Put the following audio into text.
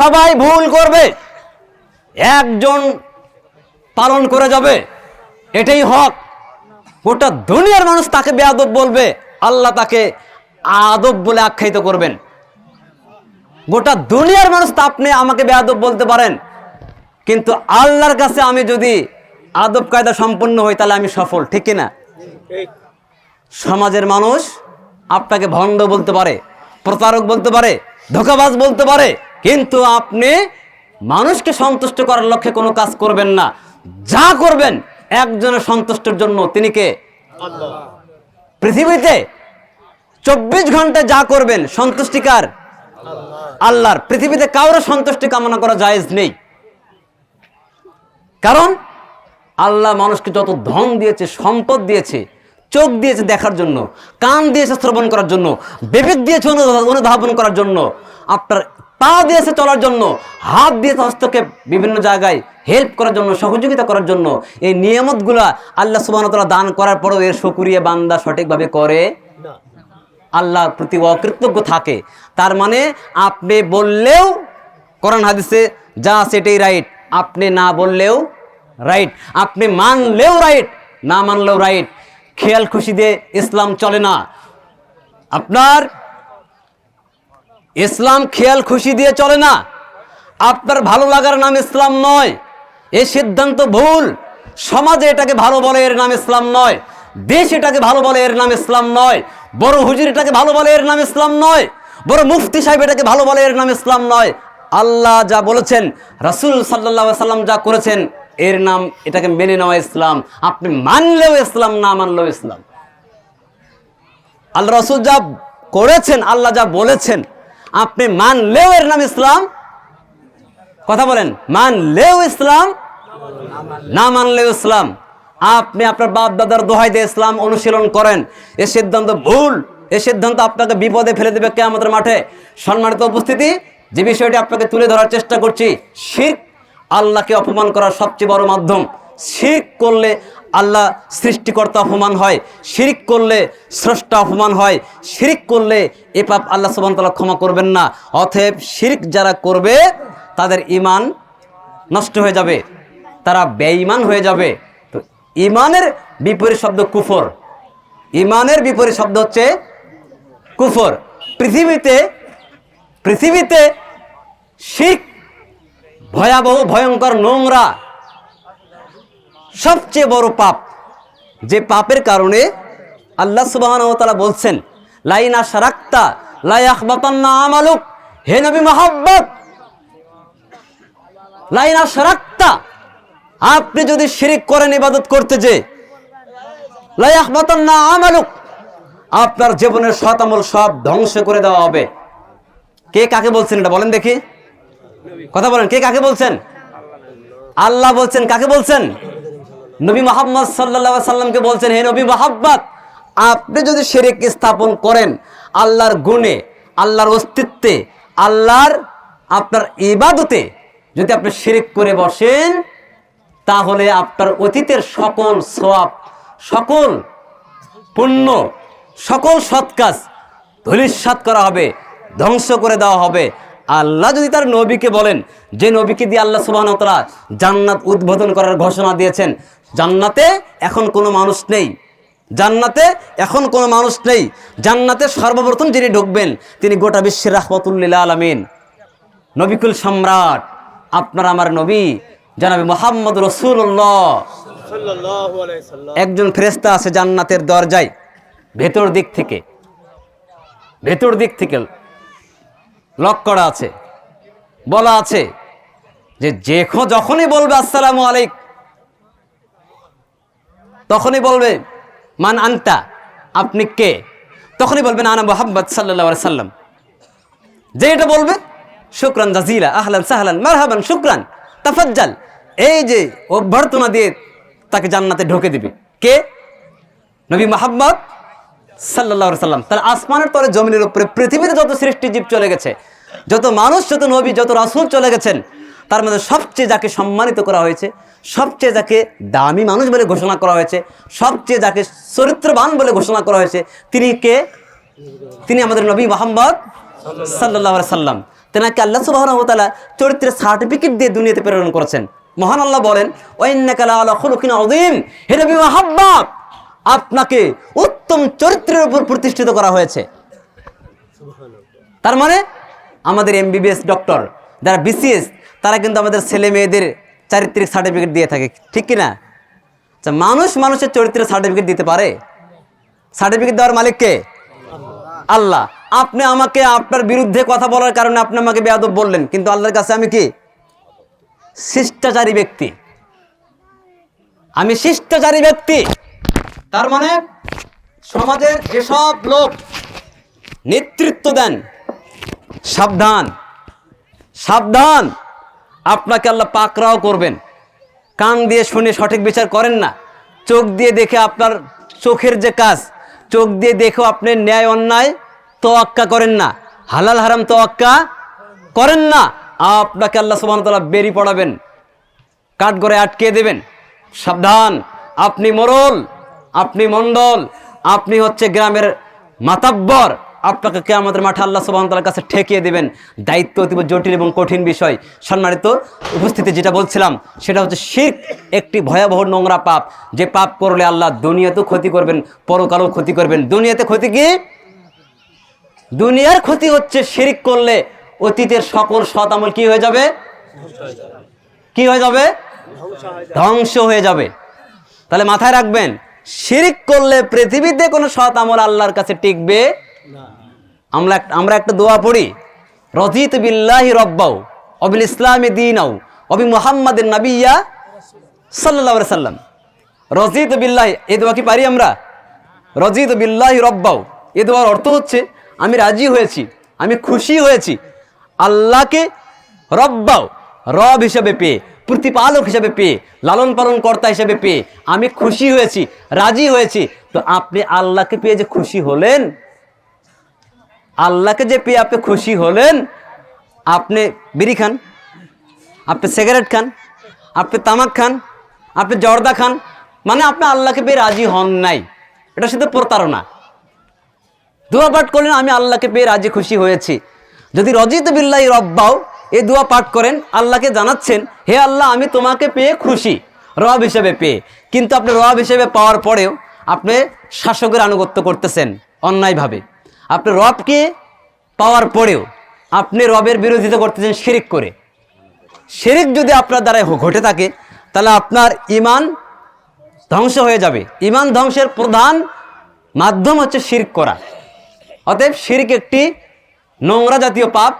সবাই ভুল করবে। একজন পালন করে যাবে। এটাই হক। গোটা দুনিয়ার মানুষ তাকে বেয়াদব বলবে। আল্লাহ তাকে আদব বলে আখ্যায়িত করবেন। গোটা দুনিয়ার মানুষ তা আপনি আমাকে বেয়াদব বলতে পারেন। কিন্তু আল্লাহর কাছে আমি যদি আদব কায়দা সম্পন্ন হই, তাহলে আমি সফল, ঠিক কিনা? সমাজের মানুষ আপনাকে ভণ্ড বলতে পারে, প্রতারক বলতে পারে, ধোকাবাজ বলতে পারে কিন্তু আপনি মানুষকে সন্তুষ্ট করার লক্ষ্যে কোনো কাজ করবেন না। যা করবেন একজনের সন্তুষ্টের জন্য তিনি কে? পৃথিবীতে চব্বিশ ঘণ্টা যা করবেন সন্তুষ্টিকার আল্লাহর। পৃথিবীতে কারোর সন্তুষ্টি কামনা করা জায়েজ নেই। কারণ আল্লাহ মানুষকে যত ধন দিয়েছে সম্পদ দিয়েছে চোখ দিয়েছে দেখার জন্য কান দিয়েছে শ্রবণ করার জন্য বিবেক দিয়েছে অনুধা- অনুধাবন করার জন্য আপনার পা দিয়েছে চলার জন্য হাত দিয়েছে হস্তকে বিভিন্ন জায়গায় হেল্প করার জন্য সহযোগিতা করার জন্য এই নিয়ামতগুলা আল্লাহ সুবাহতলা দান করার পরেও এর সকুরিয়ে বান্দা সঠিকভাবে করে? আল্লাহর প্রতি অকৃতজ্ঞ থাকে। তার মানে আপনি বললেও কোরআন হাদিসে যা সেটাই রাইট আপনি না বললেও রাইট আপনি মানলেও রাইট না মানলেও রাইট খেয়াল খুশি দিয়ে ইসলাম চলে না। আপনার ইসলাম খেয়াল খুশি দিয়ে চলে না। আপনার ভালো লাগার নাম ইসলাম নয়। এ সিদ্ধান্ত ভুল। সমাজে এটাকে ভালো বলে এর নাম ইসলাম নয়। দেশ এটাকে ভালো বলে এর নাম ইসলাম নয়। বড় হুজুর এটাকে ভালো বলে এর নাম ইসলাম নয়। বড় মুফতি সাহেব এটাকে ভালো বলে এর নাম ইসলাম নয়। আল্লাহ যা বলেছেন, রাসূল সাল্লাহ সাল্লাম যা করেছেন এর নাম, এটাকে মেনে নেওয়া ইসলাম। আপনি মানলেও ইসলাম, না মানলেও ইসলাম। আল্লাহ রসুল যা করেছেন, আল্লাহ যা বলেছেন, আপনি মানলেও এর নাম ইসলাম। কথা বলেন, মানলেও ইসলাম, না মানলেও ইসলাম। আপনি আপনার বাপ দাদার দোহাই দিয়ে ইসলাম অনুশীলন করেন, এ সিদ্ধান্ত ভুল, এ সিদ্ধান্ত আপনাকে বিপদে ফেলে দেবে কে আমাদের মাঠে। সম্মানিত উপস্থিতি, যে বিষয়টি আপনাকে তুলে ধরার চেষ্টা করছি শির আল্লাহকে অপমান করার সবচেয়ে বড় মাধ্যম। শির করলে আল্লাহ সৃষ্টিকর্তা অপমান হয়, শিরিক করলে স্রষ্টা অপমান হয়, শিরিক করলে এ পাপ আল্লাহ সুবাহতাল্লাহ ক্ষমা করবেন না। অতএব শিরিক যারা করবে, তাদের ইমান নষ্ট হয়ে যাবে, তারা বেঈমান হয়ে যাবে। তো ইমানের বিপরীত শব্দ কুফর। ইমানের বিপরীত শব্দ হচ্ছে কুফর। পৃথিবীতে পৃথিবীতে শিখ ভয়াবহ, ভয়ঙ্কর নোংরা। সবচেয়ে বড় পাপ, যে পাপের কারণে আল্লাহ সুবাহ বলছেন, লাইনা সারাক্তা লাই আখবাতান্না আমালুক। হে নবী মোহাব্বত লাইনা সারাক্তা আপনি যদি শিরিক করেন, ইবাদত করতে যে লাই আখবাতান্না আমালুক, আপনার জীবনের সৎ আমল সব ধ্বংস করে দেওয়া হবে। কে কাকে বলছেন এটা বলেন দেখি। কথা বলেন, কে কাকে বলছেন? আল্লাহ বলছেন, কাকে বলছেন? নবী মোহাম্মদ সাল্লা সাল্লামকে বলছেন, হে নবী মোহাম্মদ, আপনি যদি শিরিক স্থাপন করেন, আল্লাহর গুণে, আল্লাহর অস্তিত্বে, আল্লাহর আপনার ইবাদতে যদি আপনি শিরিক করে বসেন, তাহলে আপনার অতীতের সকল সব সকল পুণ্য, সকল সৎ কাজ ধলিস্বাত করা হবে, ধ্বংস করে দেওয়া হবে। আল্লাহ যদি তার নবীকে বলেন যে নবীকে দিয়ে আল্লাহ সুবাহ জান্নাত উদ্বোধন করার ঘোষণা দিয়েছেন জান্নাতে এখন কোনো মানুষ নেই। জান্নাতে এখন কোনো মানুষ নেই। জান্নাতে সর্বপ্রথম যিনি ঢুকবেন তিনি গোটা বিশ্বের রাহমতুল্লিল্লা আলমিন। নবিকুল সম্রাট আপনার আমার নবী জানাবি মোহাম্মদ রসুল্লাহ একজন ফেরেস্তা আছে জান্নাতের দরজায় ভেতর দিক থেকে। ভেতর দিক থেকে লক করা আছে, বলা আছে যে যেখো যখনই বলবে আসসালামু আলাইক, তখনই বলবে, মান আনতা? আপনি কে? তখনই বলবেন আনা মোহাম্মদ সাল্লা সাল্লাম। যে এটা বলবে, শুক্রান জাজিলা, আহলান সাহলান, মারহাবান, শুক্রান, তাফাজ্জাল। এই যে অভ্যর্থনা দিয়ে তাকে জান্নাতে ঢোকে দিবে। কে? নবী মোহাম্মদ সাল্লাহ সাল্লাম তাহলে আসমানের তলে জমিনের উপরে পৃথিবীতে যত সৃষ্টি জীব চলে গেছে, যত মানুষ, যত নবী, যত রাসূল চলে গেছেন, তার মধ্যে সবচেয়ে যাকে সম্মানিত করা হয়েছে, সবচেয়ে যাকে দামি মানুষ বলে ঘোষণা করা হয়েছে, সবচেয়ে যাকে চরিত্রবান বলে ঘোষণা করা হয়েছে, তিনি কে? তিনি আমাদের নবী মোহাম্মদ সাল্লাহ সাল্লাম তেনাকে আল্লাহ সুবাহতালা চরিত্রের সার্টিফিকেট দিয়ে দুনিয়াতে প্রেরণ করেছেন। মহান আল্লাহ বলেন ওয়াইন্নাকালা আলা খুলুকিন আযীম। হে নবী মুহাম্মদ, আপনাকে উত্তম চরিত্রের উপর প্রতিষ্ঠিত করা হয়েছে। তার মানে আমাদের এমবিবিএস ডক্টর যারা বিসিএস তারা কিন্তু আমাদের ছেলে মেয়েদের চারিত্রিক সার্টিফিকেট দিয়ে থাকে, ঠিক কি না? আচ্ছা মানুষ মানুষের চরিত্রের সার্টিফিকেট দিতে পারে। সার্টিফিকেট দেওয়ার মালিক কে? আল্লাহ। আপনি আমাকে আপনার বিরুদ্ধে কথা বলার কারণে আপনি আমাকে বেয়াদব বললেন, কিন্তু আল্লাহর কাছে আমি কি? শিষ্টাচারী ব্যক্তি। আমি শিষ্টাচারী ব্যক্তি। তার মানে সমাজের যেসব লোক নেতৃত্ব দেন, সাবধান সাবধান। আপনাকে আল্লাহ পাকরাও করবেন। কান দিয়ে শুনে সঠিক বিচার করেন না। চোখ দিয়ে দেখে আপনার চোখের যে কাজ, চোখ দিয়ে দেখেও আপনি ন্যায় অন্যায় তোয়াক্কা করেন না। হালাল হারাম তোয়াক্কা করেন না। আপনাকে আল্লাহ তাআলা বেরি পড়াবেন কাঠগড়ে আটকে দেবেন। সাবধান, আপনি মোরল, আপনি মণ্ডল। আপনি হচ্ছে গ্রামের মাতাব্বর। আপনাকে কে আমাদের মাঠে আল্লাহ সুবাহ তালার কাছে ঠেকিয়ে দেবেন। দায়িত্ব অতীব জটিল এবং কঠিন বিষয়। সম্মানিত উপস্থিতি যেটা বলছিলাম, সেটা হচ্ছে শিখ একটি ভয়াবহ নোংরা পাপ। যে পাপ করলে আল্লাহ দুনিয়াতেও ক্ষতি করবেন, পরকালও ক্ষতি করবেন। দুনিয়াতে ক্ষতি কি? দুনিয়ার ক্ষতি হচ্ছে শিরিক করলে অতীতের সকল সৎ আমল কি হয়ে যাবে? কি হয়ে যাবে? ধ্বংস হয়ে যাবে। তাহলে মাথায় রাখবেন শিরিক করলে পৃথিবীতে কোনো সৎ আমল আল্লাহর কাছে টিকবে? আমরা আমরা একটা দোয়া পড়ি। রজিত বিল্লাহি রব্বাউ অবিল ইসলামে দিনাও অবি মুহাম্মাদের নাবিয়া সাল্লাহ সাল্লাম। রজিত বিল্লাহি এ দোয়া কি পারি আমরা? রজিত বিল্লাহি রব্বাউ এ দোয়ার অর্থ হচ্ছে আমি রাজি হয়েছি আমি খুশি হয়েছি। আল্লাহকে রব্বাও রব হিসেবে পেয়ে প্রতিপালক হিসেবে পেয়ে লালন পালন কর্তা হিসেবে পেয়ে আমি খুশি হয়েছি, রাজি হয়েছি। তো আপনি আল্লাহকে পেয়ে যে খুশি হলেন, আল্লাহকে যে পেয়ে আপনি খুশি হলেন, আপনি বিড়ি খান, আপনি সিগারেট খান, আপনি তামাক খান, আপনি জর্দা খান মানে আপনি আল্লাহকে পেয়ে রাজি হন নাই। এটা শুধু প্রতারণা। দোয়া পাঠ করলেন, আমি আল্লাহকে পেয়ে রাজি খুশি হয়েছি। যদি রজিত বিল্লাহ রব্বাও এই দোয়া পাঠ করেন, আল্লাহকে জানাচ্ছেন, হে আল্লাহ, আমি তোমাকে পেয়ে খুশি, রব হিসেবে পেয়ে। কিন্তু আপনি রব হিসেবে পাওয়ার পরেও আপনি শাসকের আনুগত্য করতেছেন অন্যায়ভাবে। আপনি রবকে পাওয়ার পরেও আপনি রবের বিরোধিতা করতেছেন শিরিক করে। শিরিক যদি আপনার দ্বারা ঘটে থাকে, তাহলে আপনার ইমান ধ্বংস হয়ে যাবে। ইমান ধ্বংসের প্রধান মাধ্যম হচ্ছে শিরক করা। অতএব শিরক একটি নোংরা জাতীয় পাপ